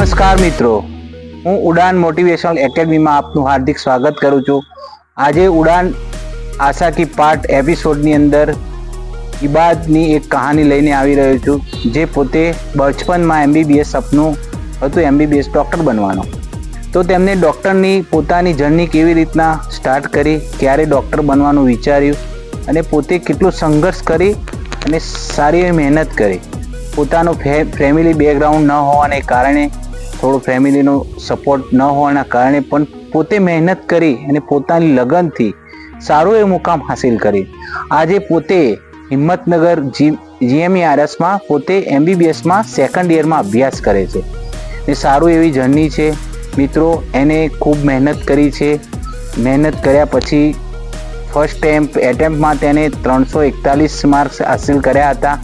નમસ્કાર મિત્રો. હું ઉડાન મોટિવેશનલ એકેડમીમાં આપનું હાર્દિક સ્વાગત કરું છું. આજે ઉડાન આશા કી પાર્ટ એપિસોડની અંદર ઇબાદની એક કહાની લઈને આવી રહ્યો છું, જે પોતે બચપનમાં એમબીબીએસ સપનું હતું એમબીબીએસ ડૉક્ટર બનવાનો. તો તેમને ડૉક્ટરની પોતાની જર્ની કેવી રીતના સ્ટાર્ટ કરી, ક્યારે ડૉક્ટર બનવાનું વિચાર્યું, અને પોતે કેટલો સંઘર્ષ કરી અને સારી એવી મહેનત કરી. પોતાનો ફેમિલી બેકગ્રાઉન્ડ ન હોવાને કારણે થોડો ફેમિલીનો સપોર્ટ ન હોવાના કારણે પણ પોતે મહેનત કરી અને પોતાની લગનથી સારું એ મુકામ હાસિલ કરી. આજે પોતે હિંમતનગર જી, જીએમઈઆરએસમાં, પોતે એમબીબીએસમાં સેકન્ડ યરમાં અભ્યાસ કરે છે. એ સારું એવી જર્ની છે. મિત્રો, એને ખૂબ મહેનત કરી છે. મહેનત કર્યા પછી ફર્સ્ટ ટેમ્પ એટેમ્પમાં તેને ત્રણસો એકતાલીસ માર્ક્સ હાસિલ કર્યા હતા.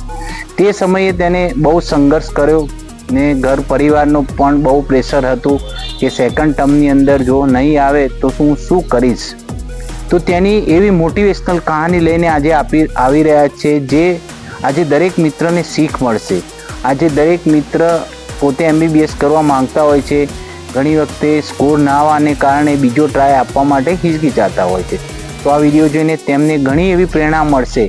તે સમયે તેને બહુ સંઘર્ષ કર્યો. ને ઘર પરિવારનું પણ બહુ પ્રેશર હતું કે સેકન્ડ ટર્મની અંદર જો નહીં આવે તો હું શું કરીશ? તો તેની એવી મોટિવેશનલ કહાની લઈને આજે આપી, આવી રહ્યા છે જે આજે દરેક મિત્રને શીખ મળશે. આજે દરેક મિત્ર પોતે એમબીબીએસ કરવા માંગતા હોય છે. ઘણી વખતે સ્કોર ના આવવાને કારણે બીજો ટ્રાય આપવા માટે હિચકિચાતા હોય છે. તો આ વીડિયો જોઈને તેમને ઘણી એવી પ્રેરણા મળશે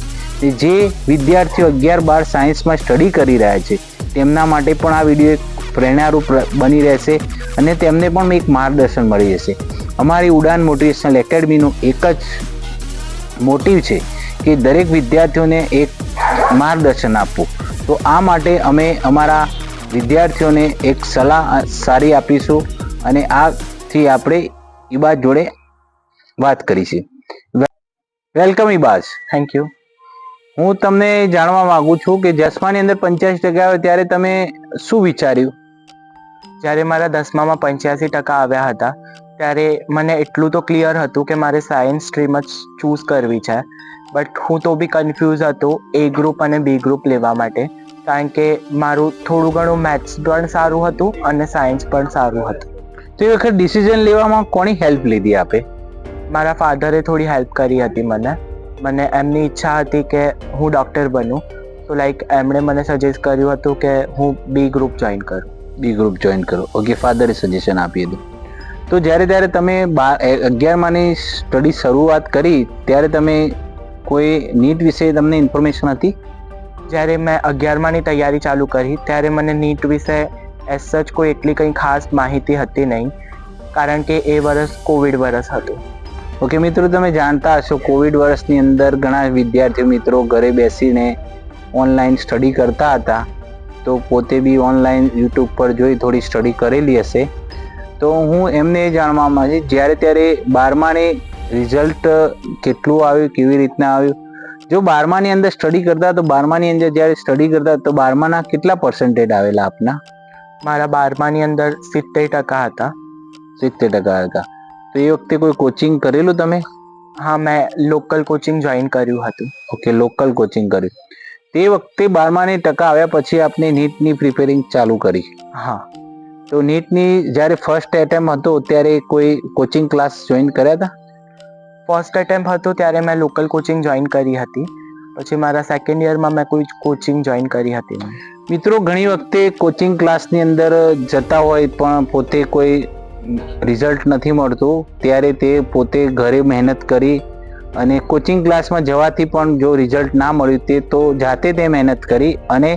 જે વિદ્યાર્થીઓ અગિયાર બાર સાયન્સમાં સ્ટડી કરી રહ્યા છે. તેમના માટે પણ આ વીડિયો એક પ્રેરણારૂપ બની રહેશે અને તેમને પણ એક માર્ગદર્શન મળી જશે. અમારી ઉડાન મોટિવેશનલ એકેડમીનું એક જ મોટિવ છે કે દરેક વિદ્યાર્થીઓને એક માર્ગદર્શન આપવું. તો આ માટે અમે અમારા વિદ્યાર્થીઓને એક સલાહ સારી આપીશું અને આથી આપણે ઈબાજ જોડે વાત કરીશું. વેલકમ ઈબાજ થેન્ક યુ હું તમને જાણવા માંગુ છું કે દસમાની અંદર પંચ્યાસી ટકા આવે ત્યારે તમે શું વિચાર્યું? જ્યારે મારા દસમામાં પંચ્યાસી ટકા આવ્યા હતા, ત્યારે મને એટલું તો ક્લિયર હતું કે મારે સાયન્સ સ્ટ્રીમ જ ચૂઝ કરવી છે. બટ હું તો બી કન્ફ્યુઝ હતો એ ગ્રુપ અને બી ગ્રુપ લેવા માટે, કારણ કે મારું થોડું ઘણું મેથ્સ પણ સારું હતું અને સાયન્સ પણ સારું હતું. તો એ વખત ડિસિઝન લેવામાં કોની હેલ્પ લીધી આપે? મારા ફાધરે થોડી હેલ્પ કરી હતી મને. મને એમની ઈચ્છા હતી કે હું ડૉક્ટર બનું. તો લાઈક એમણે મને સજેસ્ટ કર્યું હતું કે હું બી ગ્રુપ જોઈન કરું. બી ગ્રુપ જોઈન કરો. ઓકે ફાધરે સજેશન આપી હતું તો જ્યારે ત્યારે તમે બાર અગિયારમાંની સ્ટડી શરૂઆત કરી ત્યારે તમે કોઈ નીટ વિશે તમને ઇન્ફોર્મેશન હતી? જ્યારે મેં અગિયારમાની તૈયારી ચાલુ કરી ત્યારે મને નીટ વિશે એઝ સચ કોઈ એટલી કંઈ ખાસ માહિતી હતી નહીં. કારણ કે એ વર્ષ કોવિડ વર્ષ હતું. ઓકે મિત્રો તમે જાણતા હશો કોવિડ વર્ષની અંદર ઘણા વિદ્યાર્થીઓ મિત્રો ઘરે બેસીને ઓનલાઈન સ્ટડી કરતા હતા. તો પોતે બી ઓનલાઈન યુટ્યુબ પર જોઈ થોડી સ્ટડી કરેલી હશે. તો હું એમને એ જાણવા માંગી જ્યારે ત્યારે બારમાની રિઝલ્ટ કેટલું આવ્યું કેવી રીતના આવ્યું? જો બારમાની અંદર સ્ટડી કરતા તો બારમાની અંદર જ્યારે સ્ટડી કરતા તો બારમાના કેટલા પર્સન્ટેજ આવેલા આપના? મારા બારમાની અંદર સિત્તેર ટકા હતા. સિત્તેર ટકા હતા. તો એ વખતે કોઈ કોચિંગ કરેલું તમે? હા, મેં લોકલ કોચિંગ જોઈન કર્યું હતું. ઓકે લોકલ કોચિંગ કર્યું. તે વખતે બારમાની ટકા આવ્યા પછી આપને નીટની પ્રિપેરિંગ ચાલુ કરી. હા. તો નીટની જ્યારે ફર્સ્ટ એટેમ્પ હતો, ત્યારે કોઈ કોચિંગ ક્લાસ જોઈન કર્યા હતા? ફર્સ્ટ એટેમ્પ હતો ત્યારે મેં લોકલ કોચિંગ જોઈન કરી હતી. પછી મારા સેકન્ડ યરમાં મેં કોઈ કોચિંગ જોઈન કરી હતી. મિત્રો, ઘણી વખતે કોચિંગ ક્લાસની અંદર જતા હોય પણ પોતે કોઈ રિઝલ્ટ નથી મળતું, ત્યારે તે પોતે ઘરે મહેનત કરી અને કોચિંગ ક્લાસમાં જવાથી પણ જો રિઝલ્ટ ના મળ્યું તે તો જાતે તે મહેનત કરી અને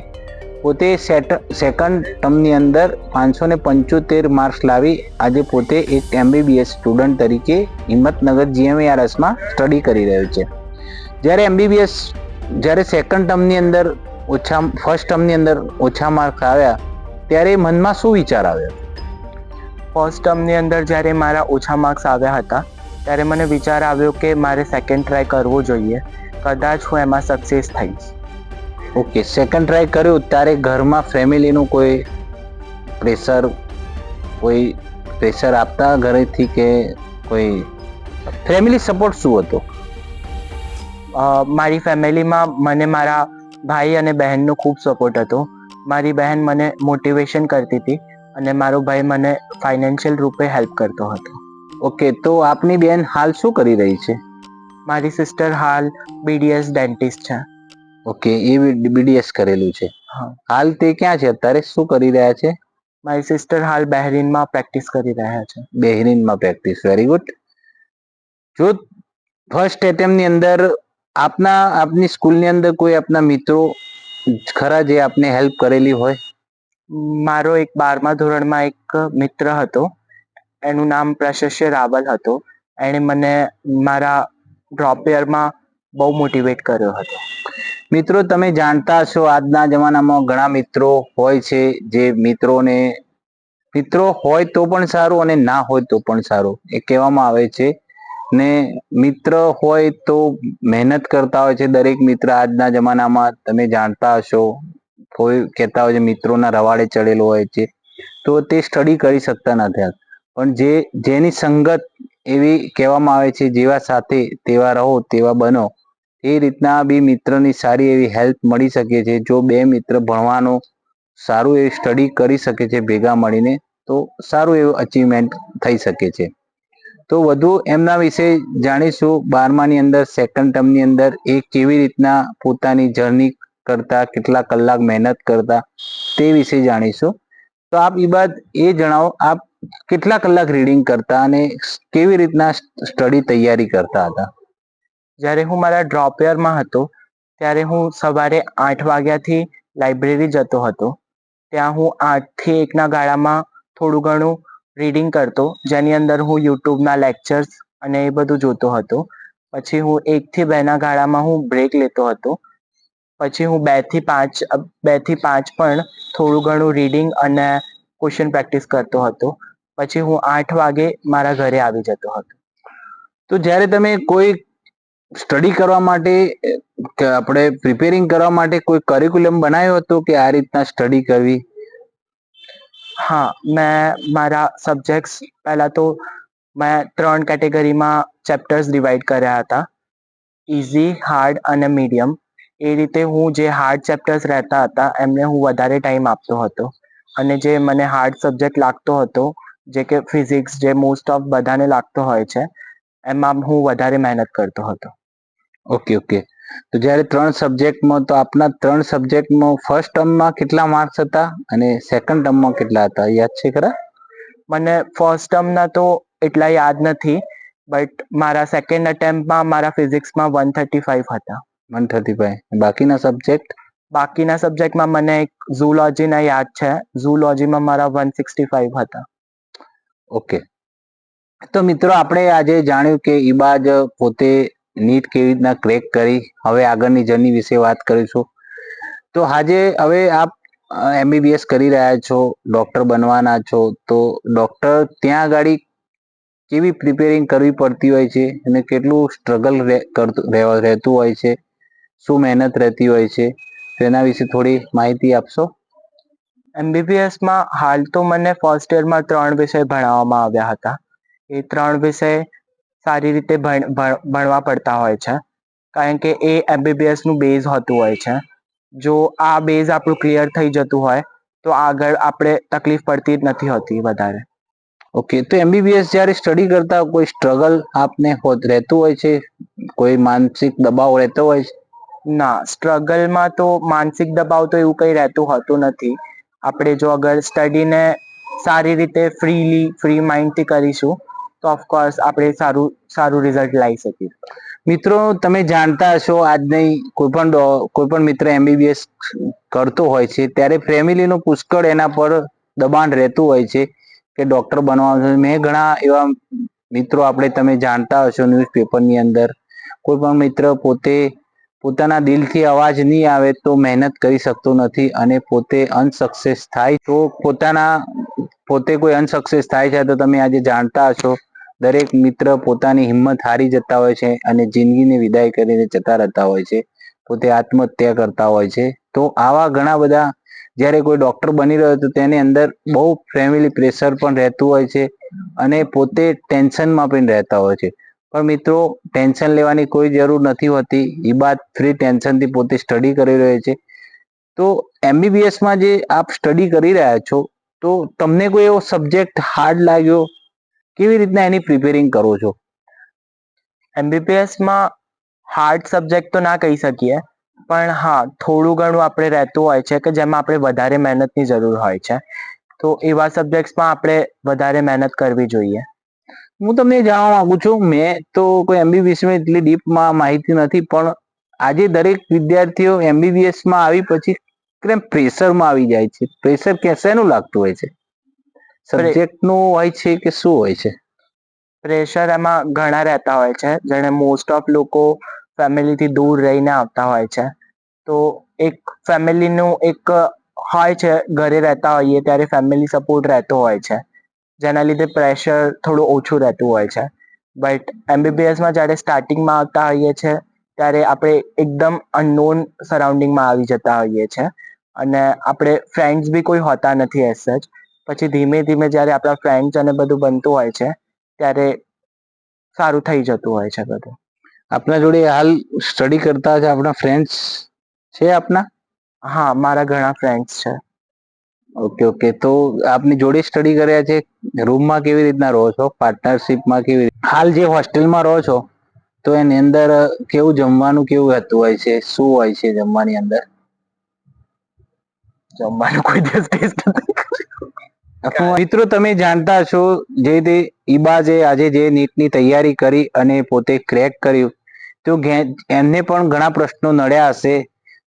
પોતે સેટ સેકન્ડ ટર્મની અંદર પાંચસો ને પંચોતેર માર્ક્સ લાવી આજે પોતે એક એમબીબીએસ સ્ટુડન્ટ તરીકે હિંમતનગર જીએમએઆરએસમાં સ્ટડી કરી રહ્યો છે. જ્યારે એમબીબીએસ જ્યારે સેકન્ડ ટર્મની અંદર ઓછા ફર્સ્ટ ટર્મની અંદર ઓછા માર્ક્સ આવ્યા, ત્યારે મનમાં શું વિચાર આવ્યો? ફર્સ્ટ ટર્મની અંદર જ્યારે મારા ઓછા માર્ક્સ આવ્યા હતા ત્યારે મને વિચાર આવ્યો કે મારે સેકન્ડ ટ્રાય કરવો જોઈએ. કદાચ હું એમાં સક્સેસ થઈશ. ઓકે સેકન્ડ ટ્રાય કર્યું ત્યારે ઘરમાં ફેમિલીનું કોઈ પ્રેશર કોઈ પ્રેશર આપતા ઘરેથી કે કોઈ ફેમિલી સપોર્ટ શું હતો? મારી ફેમિલીમાં મને મારા ભાઈ અને બહેનનો ખૂબ સપોર્ટ હતો. મારી બહેન મને મોટિવેશન કરતી હતી. અને મારો ભાઈ મને ફાઇનાન્શિયલ રૂપે હેલ્પ કરતો હતો. ઓકે તો આપની બેન હાલ શું કરી રહી છે? મારી સિસ્ટર હાલ બીડીએસ ડેન્ટિસ્ટ છે. ઓકે એ બીડીએસ કરેલું છે. હાલ તે ક્યાં છે? અત્યારે શું કરી રહ્યા છે? મારી સિસ્ટર હાલ બહેરીનમાં પ્રેક્ટિસ કરી રહ્યા છે. બહેરીનમાં પ્રેક્ટિસ વેરી ગુડ જો ફર્સ્ટ એટેમ્પની અંદર આપના આપની સ્કૂલની અંદર કોઈ આપના મિત્રો ખરા જે આપને હેલ્પ કરેલી હોય મારો એક બારમા ધોરણમાં એક મિત્ર હતો. એનું નામ પ્રશસ્ય રાવલ હતો. એણે મને મારા ડ્રોપ યરમાં બહુ મોટિવેટ કર્યો હતો. મિત્રો, તમે જાણતા હશો આજના જમાનામાં ઘણા મિત્રો હોય છે જે મિત્રોને, મિત્રો હોય તો પણ સારું અને ના હોય તો પણ સારું. એ કહેવામાં આવે છે ને મિત્ર હોય તો મહેનત કરતા હોય છે દરેક મિત્ર આજના જમાનામાં. તમે જાણતા હશો કોઈ કહેતા હોય છે, મિત્રોના રવાડે ચડેલો હોય છે, તો તે સ્ટડી કરી શકતા નથી પણ જે, જેની સંગત એવી કહેવામાં આવે છે, જેવા સાથે તેવા રહો, તેવા બનો, એ રીતના બી મિત્રની સારી એવી હેલ્પ મળી શકે છે. જો બે મિત્ર ભણવાનું સારું એવી સ્ટડી કરી શકે છે, ભેગા મળીને, તો સારું એવું અચીવમેન્ટ થઈ શકે છે. તો વધુ એમના વિશે જાણીશું. બારમાની અંદર સેકન્ડ ટર્મની અંદર એ કેવી રીતના પોતાની જર્ની કરતા, કેટલા કલાક મહેનત કરતા, તે વિશે જાણીશું. તો આપ એ બાદ એ જણાવો, આપ કેટલા કલાક રીડિંગ કરતા અને કેવી રીતના સ્ટડી તૈયારી કરતા હતા? જ્યારે હું મારા ડ્રોપ યરમાં હતો, ત્યારે હું સવારે આઠ વાગ્યાથી લાઇબ્રેરી જતો હતો. ત્યાં હું આઠથી એકના ગાળામાં થોડું ઘણું રીડિંગ કરતો, જેની અંદર હું યુટ્યુબના લેક્ચર્સ અને એ બધું જોતો હતો. પછી હું એકથી બેના ગાળામાં હું બ્રેક લેતો હતો. પછી હું બેથી પાંચ બેથી પાંચ પણ થોડું ઘણું રીડિંગ અને ક્વેશ્ચન પ્રેક્ટિસ કરતો હતો. પછી હું આઠ વાગે મારા ઘરે આવી જતો હતો. તો જ્યારે તમે કોઈ સ્ટડી કરવા માટે, કે આપણે પ્રિપેરિંગ કરવા માટે કોઈ કરિક્યુલમ બનાવ્યો હતો કે આ રીતના સ્ટડી કરવી? હા, મેં મારા સબ્જેક્ટ્સ પહેલાં તો મેં ત્રણ કેટેગરીમાં ચેપ્ટર્સ ડિવાઈડ કર્યા હતા. ઇઝી હાર્ડ અને મીડિયમ એ રીતે હું જે હાર્ડ ચેપ્ટર્સ રહેતા હતા એમને હું વધારે ટાઈમ આપતો હતો. અને જે મને હાર્ડ સબ્જેક્ટ લાગતો હતો જે કે ફિઝિક્સ જે મોસ્ટ ઓફ બધાને લાગતો હોય છે એમાં હું વધારે મહેનત કરતો હતો. ઓકે ઓકે તો જ્યારે ત્રણ સબ્જેક્ટમાં તો આપના ત્રણ સબ્જેક્ટમાં ફર્સ્ટ ટર્મમાં કેટલા માર્ક્સ હતા અને સેકન્ડ ટર્મમાં કેટલા હતા? યાદ છે ખરા? મને ફર્સ્ટ ટર્મના તો એટલા યાદ નથી બટ મારા સેકન્ડ અટેમ્પમાં મારા ફિઝિક્સમાં વન થર્ટી ફાઈવ હતા. વન થર્ટી ફાઈવ બાકીના સબ્જેક્ટ બાકીના સબ્જેક્ટમાં મને એક ઝૂલોજીના યાદ છે. ઝૂલોજીમાં મારા વન સિક્સટી ફાઈવ હતા. ઓકે. તો મિત્રો આપણે આજે જાણ્યું કે ઇબાજ પોતે નીટ કેવી રીતના ક્રેક કરી. હવે આગળની જર્ની વિશે વાત કરીશું. તો આજે હવે આપ એમબીબીએસ કરી રહ્યા છો ડૉક્ટર બનવાના છો તો ડોક્ટર ત્યાં આગળ કેવી પ્રિપેરિંગ કરવી પડતી હોય છે અને કેટલું સ્ટ્રગલ રહેતું હોય છે? શું મહેનત રહેતી હોય છે તેના વિશે થોડી માહિતી આપશો? એમબીબીએસમાં હાલ તો મને ફર્સ્ટ યરમાં ત્રણ વિષય ભણાવવામાં આવ્યા હતા. એ ત્રણ વિષય સારી રીતે ભણ ભણ- ભણવા પડતા હોય છે. કારણ કે એ એમબીબીએસનું બેઝ હોતું હોય છે. જો આ બેઝ આપણું ક્લિયર થઈ જતું હોય તો આગળ આપણે તકલીફ પડતી જ નથી હોતી વધારે. ઓકે તો એમબીબીએસ જ્યારે સ્ટડી કરતા કોઈ સ્ટ્રગલ આપને હોત- રહેતું હોય છે? કોઈ માનસિક દબાવ રહેતો હોય છે? ના સ્ટ્રગલમાં તો માનસિક દબાવ તો એવું કંઈ રહેતું હોતું નથી. આપણે જો અગર સ્ટડીને સારી રીતે ફ્રીલી ફ્રી માઇન્ડથી કરીશું, તો ઓફકોર્સ આપણે સારું સારું રિઝલ્ટ લાવી શકીશું. મિત્રો, તમે જાણતા હશો આજની કોઈ પણ કોઈ પણ મિત્ર એમબીબીએસ કરતો હોય છે, ત્યારે ફેમિલીનું પુષ્કળ એના પર દબાણ રહેતું હોય છે કે ડોક્ટર બનવાનું છે મેં ઘણા એવા મિત્રો, આપણે તમે જાણતા હશો ન્યૂઝપેપરની અંદર. કોઈ પણ મિત્ર પોતે પોતાના દિલથી અવાજ નહીં આવે તો મહેનત કરી શકતો નથી અને પોતે અનસક્સેસ થાય. તો પોતાના, પોતે કોઈ અનસક્સેસ થાય છે તો તમે આજે જાણતા હશો. દરેક મિત્ર પોતાની હિંમત હારી જતા હોય છે અને જિંદગીને વિદાય કરીને જતા રહેતા હોય છે. પોતે આત્મહત્યા કરતા હોય છે. તો આવા ઘણા બધા, જ્યારે કોઈ ડૉક્ટર બની રહ્યો તો તેની અંદર બહુ ફેમિલી પ્રેશર પણ રહેતું હોય છે અને પોતે ટેન્શનમાં પણ રહેતા હોય છે. પણ મિત્રો ટેન્શન લેવાની કોઈ જરૂર નથી હોતી. એ બાદ ફ્રી ટેન્શનથી પોતે સ્ટડી કરી રહ્યો છે. તો એમબીબીએસમાં જે આપ સ્ટડી કરી રહ્યા છો, તો તમને કોઈ એવો સબ્જેક્ટ હાર્ડ લાગ્યો? કેવી રીતના એની પ્રિપેરિંગ કરો છો? એમબીબીએસમાં હાર્ડ સબ્જેક્ટ તો ના કહી શકીએ, પણ હા, થોડું ઘણું આપણે રહેતું હોય છે કે જેમાં આપણે વધારે મહેનતની જરૂર હોય છે. તો એવા સબ્જેક્ટ્સમાં આપણે વધારે મહેનત કરવી જોઈએ. હું તમને જાણવા માંગુ છું, મેં તો કોઈ એમબીબીએસમાં એટલી ડીપમાં માહિતી નથી, પણ આજે દરેક વિદ્યાર્થીઓ એમબીબીએસમાં આવી પછી કેમ પ્રેશરમાં આવી જાય છે? પ્રેશર કે શેનું લાગતું હોય છે? સબ્જેક્ટનું હોય છે કે શું હોય છે? પ્રેશર એમાં ઘણા રહેતા હોય છે, જેને મોસ્ટ ઓફ લોકો ફેમિલીથી દૂર રહીને આવતા હોય છે. તો એક ફેમિલીનું એક હોય છે, ઘરે રહેતા હોઈએ, ત્યારે ફેમિલી સપોર્ટ રહેતો હોય છે. જેના લીધે પ્રેશર થોડું ઓછું રહેતું હોય છે. બટ એમબીબીએસમાં જ્યારે સ્ટાર્ટિંગમાં આવતા હોઈએ છે ત્યારે આપણે એકદમ અનનોન સરાઉન્ડિંગમાં આવી જતા હોઈએ છે. અને આપણે ફ્રેન્ડ્સ બી કોઈ હોતા નથી એઝ સચ પછી ધીમે ધીમે જ્યારે આપણા ફ્રેન્ડ્સ અને બધું બનતું હોય છે ત્યારે સારું થઈ જતું હોય છે બધું. આપના જોડે હાલ સ્ટડી કરતા છે આપણા ફ્રેન્ડ્સ છે આપના? હા મારા ઘણા ફ્રેન્ડ્સ છે. ઓકે ઓકે તો આપની જોડે સ્ટડી કર્યા છે. રૂમમાં કેવી રીતના રહો છો? પાર્ટનરશિપમાં કેવી રીતે? હાલ જે હોસ્ટેલમાં રહો છો તો એની અંદર કેવું જમવાનું કેવું હતું હોય છે? શું હોય છે જમવાની અંદર? જમવાનું કોઈ દિવસ ટેસ્ટ મિત્રો તમે જાણતા છો જે રીતે ઈબાજે આજે જે નીટની તૈયારી કરી અને પોતે ક્રેક કર્યું તો એમને પણ ઘણા પ્રશ્નો નડ્યા હશે.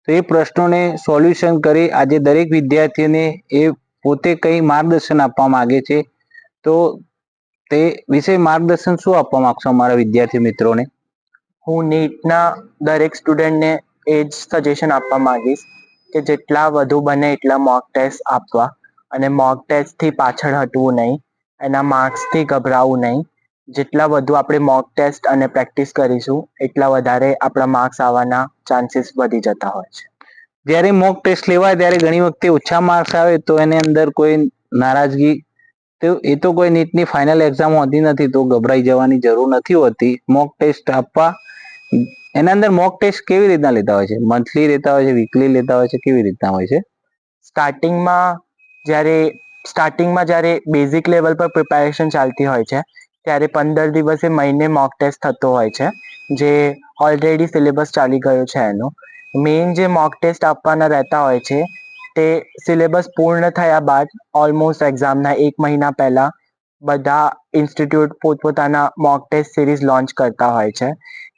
તો એ પ્રશ્નોને સોલ્યુશન કરી આજે દરેક વિદ્યાર્થીને એ પોતે કંઈ માર્ગદર્શન આપવા માગે છે. તો તે વિશે માર્ગદર્શન શું આપવા માગશો અમારા વિદ્યાર્થી મિત્રોને? હું નીટના દરેક સ્ટુડન્ટને એ જ સજેશન આપવા માંગીશ કે જેટલા વધુ બને એટલા મોક ટેસ્ટ આપવા. અને મોક ટેસ્ટથી પાછળ હટવું નહીં. એના માર્ક્સથી ગભરાવું નહીં. જેટલા વધુ આપણે મોક ટેસ્ટ અને પ્રેક્ટિસ કરીશું એટલા વધારે આપણા માર્ક્સ આવવાના ચાન્સીસ વધી જતા હોય છે. જ્યારે મોક ટેસ્ટ લેવાય ત્યારે ઘણી વખતે ઓછા માર્ક્સ આવે તો એની અંદર કોઈ નારાજગી તો એ તો કોઈ નીટની ફાઇનલ એક્ઝામ હોતી નથી તો ગભરાઈ જવાની જરૂર નથી હોતી. મોક ટેસ્ટ આપવા એના અંદર મોક ટેસ્ટ કેવી રીતના લેતા હોય છે? મંથલી લેતા હોય છે વીકલી લેતા હોય છે કેવી રીતના હોય છે? સ્ટાર્ટિંગમાં જ્યારે સ્ટાર્ટિંગમાં જ્યારે બેઝિક લેવલ પર પ્રિપેરેશન ચાલતી હોય છે ત્યારે પંદર દિવસે મહિને મોક ટેસ્ટ થતો હોય છે, જે ઓલરેડી સિલેબસ ચાલી ગયો છે એનો. મેઇન જે મોક ટેસ્ટ આપવાના રહેતા હોય છે, તે સિલેબસ પૂર્ણ થયા બાદ ઓલમોસ્ટ એક્ઝામના એક મહિના પહેલાં બધા ઇન્સ્ટિટ્યૂટ પોતપોતાના મોક ટેસ્ટ સિરીઝ લોન્ચ કરતા હોય છે.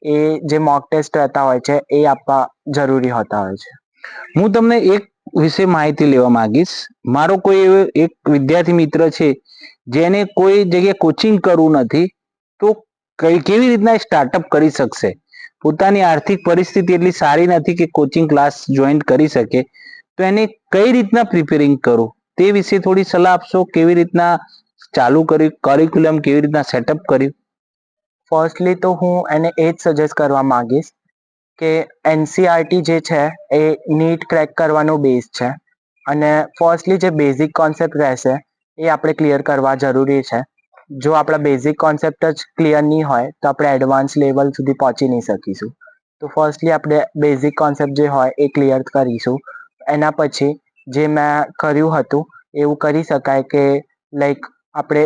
એ જે મોક ટેસ્ટ રહેતા હોય છે, એ આપવા જરૂરી હોતા હોય છે. હું તમને એક વિશે માહિતી લેવા માંગીશ. મારો કોઈ એવો એક વિદ્યાર્થી મિત્ર છે, જેને કોઈ જગ્યાએ કોચિંગ કરવું નથી, તો કેવી રીતના સ્ટાર્ટઅપ કરી શકશે? પોતાની આર્થિક પરિસ્થિતિ એટલી સારી નથી કે કોચિંગ ક્લાસ જોઈન કરી શકે. તો એને કઈ રીતના પ્રિપેરિંગ કરું? તે વિશે થોડી સલાહ આપશો? કેવી રીતના ચાલુ કર્યું કરિક્યુલમ કેવી રીતના સેટઅપ કર્યું? ફર્સ્ટલી તો હું એને એ જ સજેસ્ટ કરવા માંગીશ કે એનસીઆરટી જે છે એ નીટ ક્રેક કરવાનો બેઝ છે. અને ફર્સ્ટલી જે બેઝિક કોન્સેપ્ટ રહેશે એ આપણે ક્લિયર કરવા જરૂરી છે. જો આપણા બેઝિક કોન્સેપ્ટ જ ક્લિયર નહીં હોય તો આપણે એડવાન્સ લેવલ સુધી પહોંચી નહીં શકીશું. તો ફર્સ્ટલી આપણે બેઝિક કોન્સેપ્ટ જે હોય એ ક્લિયર કરીશું. એના પછી જે મેં કર્યું હતું એવું કરી શકાય કે લાઈક આપણે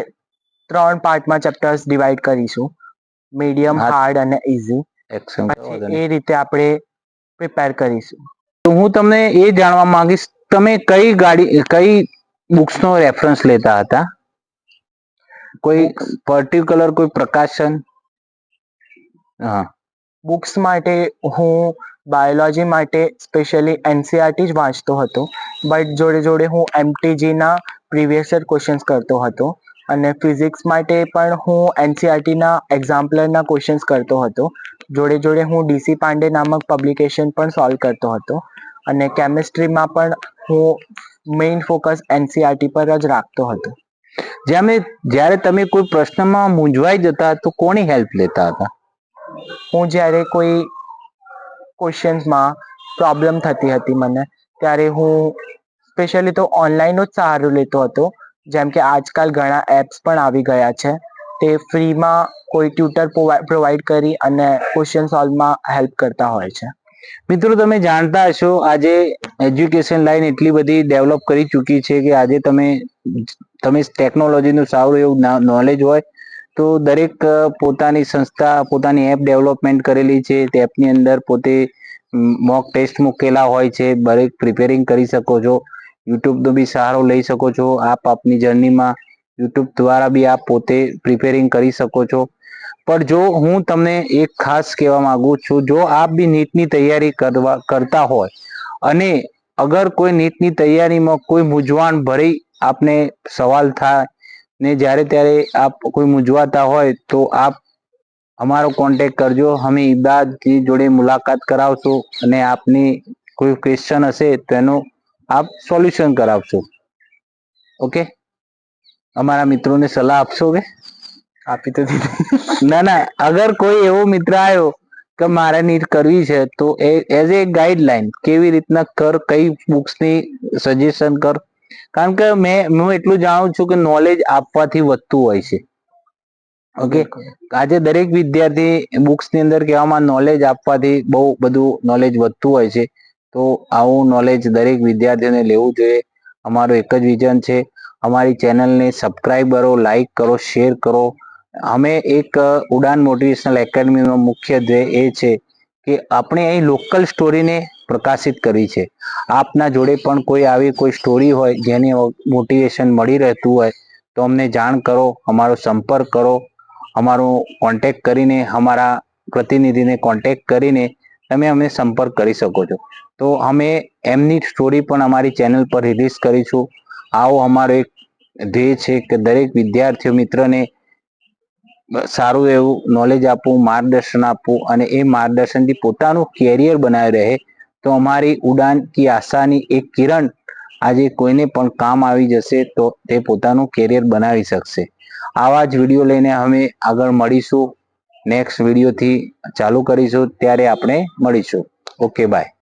ત્રણ પાર્ટમાં ચેપ્ટર્સ ડિવાઈડ કરીશું. મીડિયમ હાર્ડ અને ઇઝી એ રીતે આપણે પ્રિપેર કરીશું. તો હું તમને એ જાણવા માંગીશ તમે કઈ ગાડી કઈ બુક્સ નો રેફરન્સ લેતા હતા? કોઈ? પર્ટિક્યુલર કોઈ પ્રકાશન? હા. બુક્સ માટે હું બાયોલોજી માટે સ્પેશિયલી એનસીઆરટી જ વાંચતો હતો. બટ જોડે જોડે હું એમટીજીના પ્રીવિયસ યર ક્વેશ્ચન્સ કરતો હતો. અને ફિઝિક્સ માટે પણ હું એનસીઆરટીના એક્ઝામ્પલરના ક્વેશ્ચન્સ કરતો હતો. જોડે જોડે હું ડીસી પાંડે નામક પબ્લિકેશન પણ સોલ્વ કરતો હતો. અને કેમિસ્ટ્રીમાં પણ હું મેઇન ફોકસ એનસીઆરટી પર જ રાખતો હતો. જ્યાં જ્યારે તમે કોઈ પ્રશ્નમાં મૂંઝવાઈ જતા તો કોની હેલ્પ લેતા હતા? હું જ્યારે કોઈ ક્વેશ્ચન્સમાં પ્રોબ્લેમ થતી હતી મને, ત્યારે હું સ્પેશિયલી તો ઓનલાઈનનો જ સહારો લેતો હતો. જેમ કે આજકાલ ઘણા એપ્સ પણ આવી ગયા છે. તે ફ્રીમાં કોઈ ટ્યુટર પ્રોવાઈડ કરી અને ક્વેશ્ચન સોલ્વમાં હેલ્પ કરતા હોય છે. મિત્રો, તમે જાણતા હશો આજે એજ્યુકેશન લાઈન એટલી બધી ડેવલપ કરી ચૂકી છે કે આજે તમે તમે ટેકનોલોજીનું સારું એવું નોલેજ હોય તો દરેક પોતાની સંસ્થા, પોતાની એપ ડેવલપમેન્ટ કરેલી છે. તે એપની અંદર પોતે મોક ટેસ્ટ મૂકેલા હોય છે. દરેક પ્રિપેરિંગ કરી શકો છો. યુટ્યુબનો બી સહારો લઈ શકો છો. આપ આપની જર્નીમાં યુટ્યુબ દ્વારા બી આપ પોતે પ્રિપેરિંગ કરી શકો છો. પણ જો હું તમને એક ખાસ કહેવા માંગુ છું, જો આપ બી નીટની તૈયારી કરવા, કરતા હોય અને અગર કોઈ નીટની તૈયારીમાં કોઈ મૂંઝવણ ભરી આપને સવાલ થાય ને જ્યારે ત્યારે આપ કોઈ મૂંઝવાતા હોય તો આપ અમારો કોન્ટેક્ટ કરજો. અમે ઈબાદજી જોડે મુલાકાત કરાવશું અને આપની કોઈ ક્વેશ્ચન હશે તેનું આપ સોલ્યુશન કરાવશો. ઓકે અમારા મિત્રોને સલાહ આપશો કે? આપી તો ના ના. અગર કોઈ એવો મિત્ર આવ્યો કે મારે નીટ કરવી છે તો એ એઝ એ ગાઈડલાઈન કેવી રીતના કર કઈ બુક્સની સજેશન કર? કારણ કે મેં હું એટલું જાણું છું કે નોલેજ આપવાથી વધતું હોય છે. ઓકે આજે દરેક વિદ્યાર્થી બુક્સની અંદર કહેવામાં નોલેજ આપવાથી બહુ બધું નોલેજ વધતું હોય છે. તો આવું નોલેજ દરેક વિદ્યાર્થીઓને લેવું જોઈએ. અમારું એક જ વિઝન છે. અમારી ચેનલને સબસ્ક્રાઈબ કરો લાઈક કરો શેર કરો. અમે એક ઉડાન મોટિવેશનલ એકેડમીનો મુખ્ય ધ્યેય એ છે કે આપણે અહીં લોકલ સ્ટોરીને પ્રકાશિત કરી છે. આપના જોડે પણ કોઈ આવી કોઈ સ્ટોરી હોય જેને મોટિવેશન મળી રહેતું હોય તો અમને જાણ કરો, અમારો સંપર્ક કરો, અમારો કોન્ટેક કરીને, અમારા પ્રતિનિધિને કોન્ટેક કરીને તમે અમને સંપર્ક કરી શકો છો. તો અમે એમની સ્ટોરી પણ અમારી ચેનલ પર રિલીઝ કરીશું. આવો અમારો એક ધ્યેય છે કે દરેક વિદ્યાર્થીઓ, મિત્રને સારું એવું નોલેજ આપવું, માર્ગદર્શન આપવું અને એ માર્ગદર્શનથી પોતાનું કેરિયર બનાવી રહે તો અમારી ઉડાન કી આશાની એક કિરણ આજે કોઈને પણ કામ આવી જશે તો તે પોતાનું કેરિયર બનાવી શકશે. આવા જ વીડિયો લઈને અમે આગળ મળીશું. નેક્સ્ટ વિડીયોથી ચાલુ કરીશું ત્યારે આપણે મળીશું. Okay bye